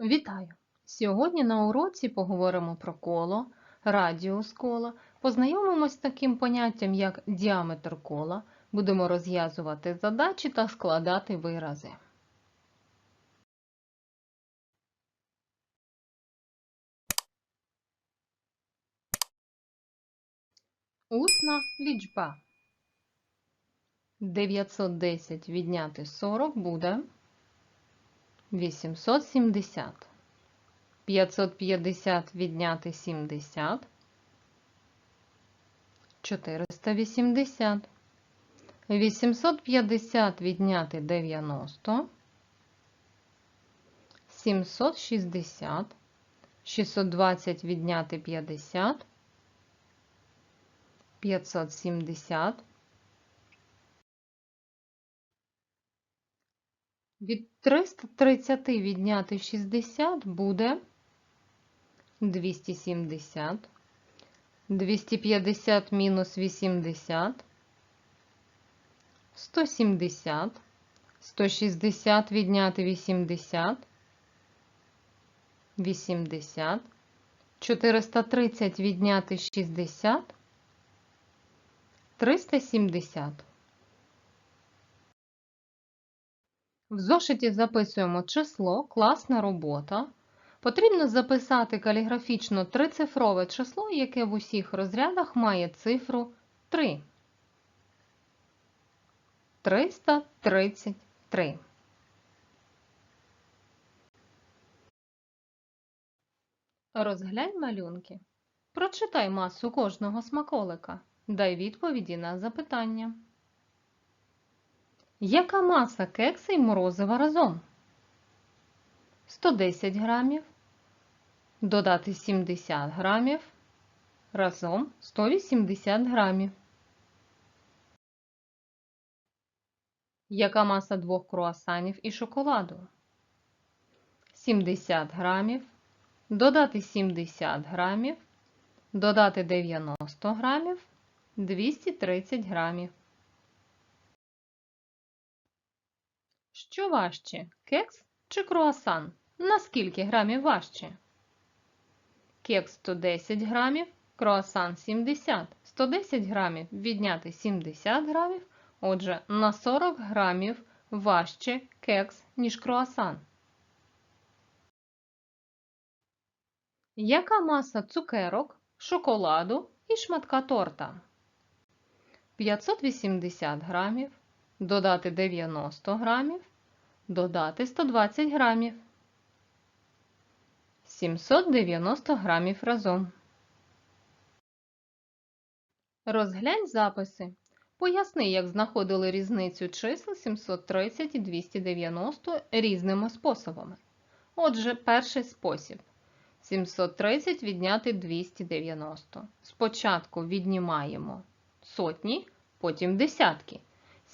Вітаю! Сьогодні на уроці поговоримо про коло, радіус кола, познайомимось з таким поняттям, як діаметр кола, будемо розв'язувати задачі та складати вирази. Усна лічба. 910 відняти 40 буде 870. 550 відняти 70. 480. 850 відняти 90. 760. 620 відняти 50. 570. Від 330 відняти 60 буде 270. 250 мінус 80. 170. 160 відняти 80. 80. 430 відняти 60. 370. В зошиті записуємо число, класна робота. Потрібно записати каліграфічно трицифрове число, яке в усіх розрядах має цифру 3. 333. Розглянь малюнки. Прочитай масу кожного смаколика. Дай відповіді на запитання. Яка маса кекса і морозива разом? 110 грамів. Додати 70 грамів. Разом 180 грамів. Яка маса двох круасанів і шоколаду? 70 грамів. Додати 70 грамів. Додати 90 грамів. 230 грамів. Що важче, кекс чи круасан? На скільки грамів важче? Кекс 110 грамів, круасан 70. 110 грамів відняти 70 грамів, отже, на 40 грамів важче кекс, ніж круасан. Яка маса цукерок, шоколаду і шматка торта? 580 грамів, додати 90 грамів, додати 120 грамів. 790 грамів разом. Розглянь записи. Поясни, як знаходили різницю чисел 730 і 290 різними способами. Отже, перший спосіб. 730 відняти 290. Спочатку віднімаємо сотні, потім десятки.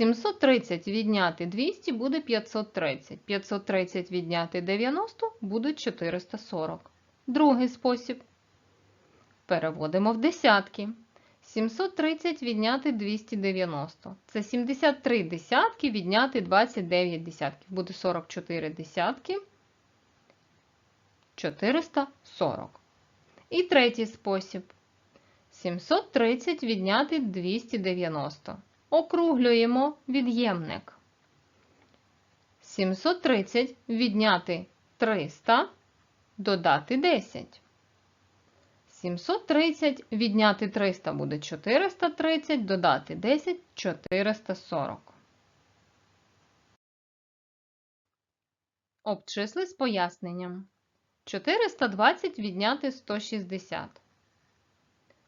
730 відняти 200 буде 530. 530 відняти 90 буде 440. Другий спосіб. Переводимо в десятки. 730 відняти 290. Це 73 десятки відняти 29 десятків. Буде 44 десятки. 440. І третій спосіб. 730 відняти 290. Округлюємо від'ємник. 730 відняти 300, додати 10. 730 відняти 300 буде 430, додати 10 440. Обчисли з поясненням. 420 відняти 160.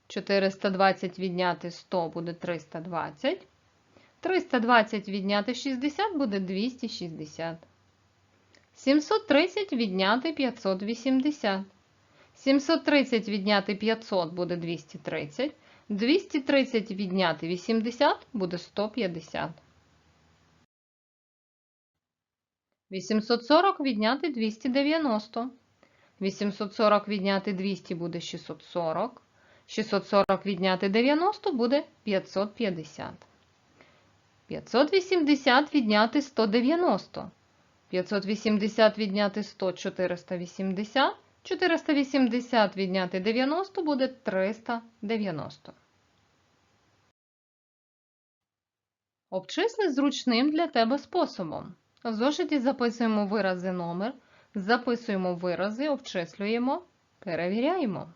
420 відняти 100 буде 320. 320 відняти 60 буде 260. 730 відняти 580. 730 відняти 500 буде 230. 230 відняти 80 буде 150. 840 відняти 290. 840 відняти 200 буде 640. 640 відняти 90 буде 550. 580 відняти 190. 580 відняти 100 480. 480 відняти 90 буде 390. Обчисли зручним для тебе способом. В зошиті записуємо вирази номер, записуємо вирази, обчислюємо, перевіряємо.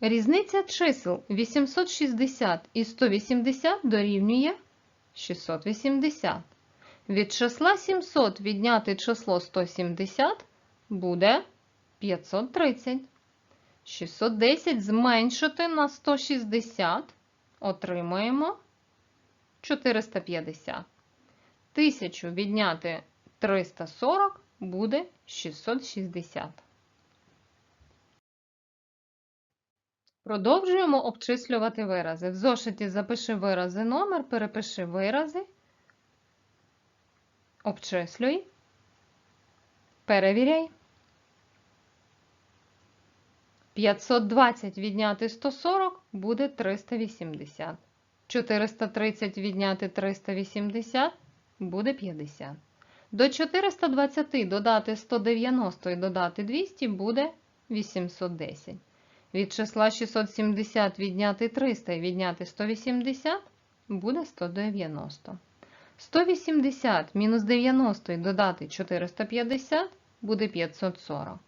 Різниця чисел 860 і 180 дорівнює 680. Від числа 700 відняти число 170 буде 530. 610 зменшити на 160 отримаємо 450. 1000 відняти 340 буде 660. Продовжуємо обчислювати вирази. В зошиті запиши вирази номер, перепиши вирази, обчислюй, перевіряй. 520 відняти 140 буде 380. 430 відняти 380 буде 50. До 420 додати 190 і додати 200 буде 810. Від числа 670 відняти 300 і відняти 180 буде 190. 180 мінус 90 і додати 450 буде 540.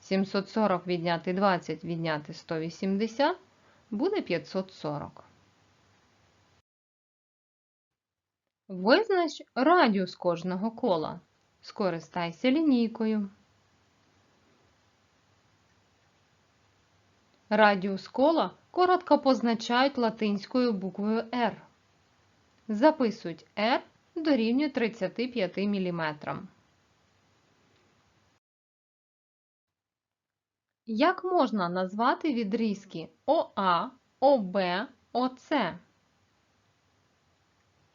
740 відняти 20 відняти 180 буде 540. Визнач радіус кожного кола. Скористайся лінійкою. Радіус кола коротко позначають латинською буквою R. Записують R дорівнює 35 мм. Як можна назвати відрізки ОА, ОБ, ОС?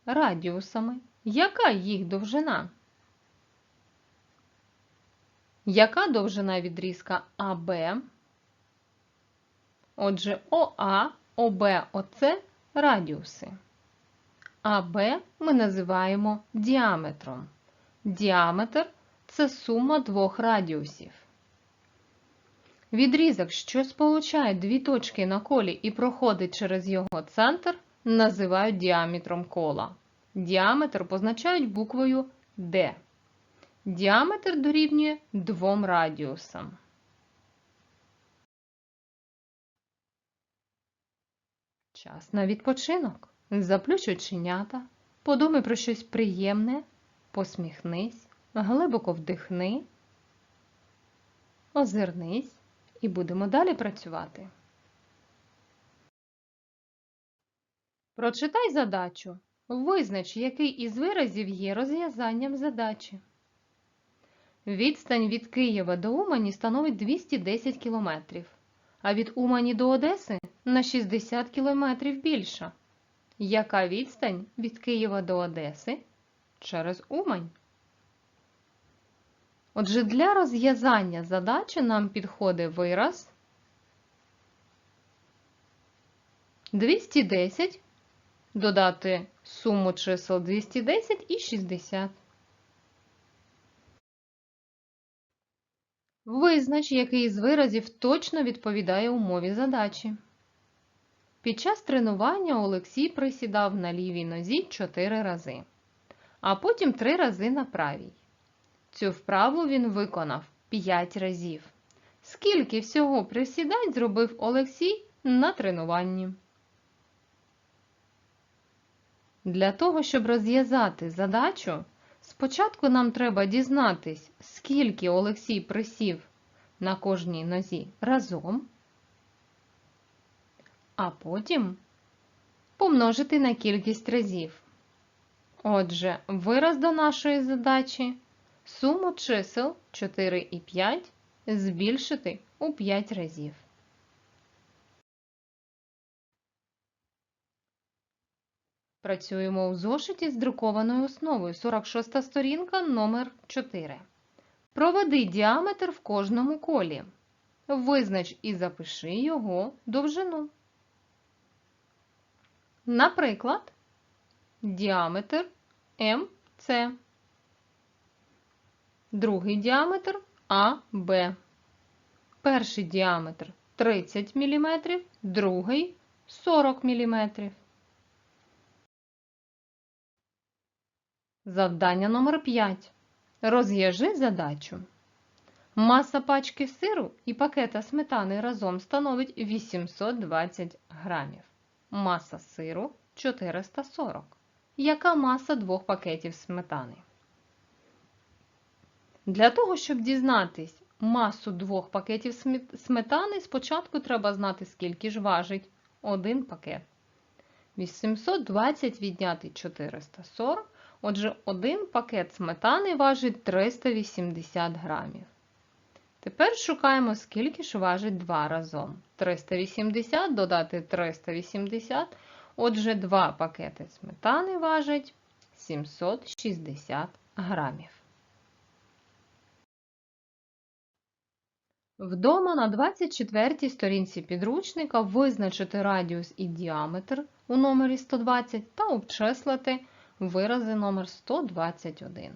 Радіусами. Яка їх довжина? Яка довжина відрізка АБ? Отже, ОА, ОБ, ОС радіуси. АБ ми називаємо діаметром. Діаметр це сума двох радіусів. Відрізок, що сполучає дві точки на колі і проходить через його центр, називають діаметром кола. Діаметр позначають буквою D. Діаметр дорівнює двом радіусам. Час на відпочинок. Заплющ оченята, подумай про щось приємне, посміхнись, глибоко вдихни, озирнись і будемо далі працювати. Прочитай задачу. Визнач, який із виразів є розв'язанням задачі. Відстань від Києва до Умані становить 210 км, а від Умані до Одеси на 60 км більша. Яка відстань від Києва до Одеси через Умань? Отже, для розв'язання задачі нам підходить вираз 210 додати суму чисел 210 і 60. Визнач, який з виразів точно відповідає умові задачі. Під час тренування Олексій присідав на лівій нозі 4 рази, а потім 3 рази на правій. Цю вправу він виконав 5 разів. Скільки всього присідань зробив Олексій на тренуванні? Для того, щоб розв'язати задачу, спочатку нам треба дізнатись, скільки Олексій присів на кожній нозі разом, а потім помножити на кількість разів. Отже, вираз до нашої задачі суму чисел 4 і 5 збільшити у 5 разів. Працюємо у зошиті з друкованою основою. 46 сторінка номер 4. Проведи діаметр в кожному колі. Визнач і запиши його довжину. Наприклад, діаметр МЦ другий діаметр АБ. Перший діаметр 30 мм, другий 40 мм. Завдання номер 5. Розв'яжи задачу. Маса пачки сиру і пакета сметани разом становить 820 грамів. Маса сиру 440. Яка маса двох пакетів сметани? Для того, щоб дізнатись масу двох пакетів сметани, спочатку треба знати, скільки ж важить один пакет. 820 відняти 440. Отже, один пакет сметани важить 380 грамів. Тепер шукаємо, скільки ж важить 2 разом. 380 додати 380. Отже, 2 пакети сметани важать 760 грамів. Вдома на 24 сторінці підручника визначити радіус і діаметр у номері 120 та обчислити вирази номер 121.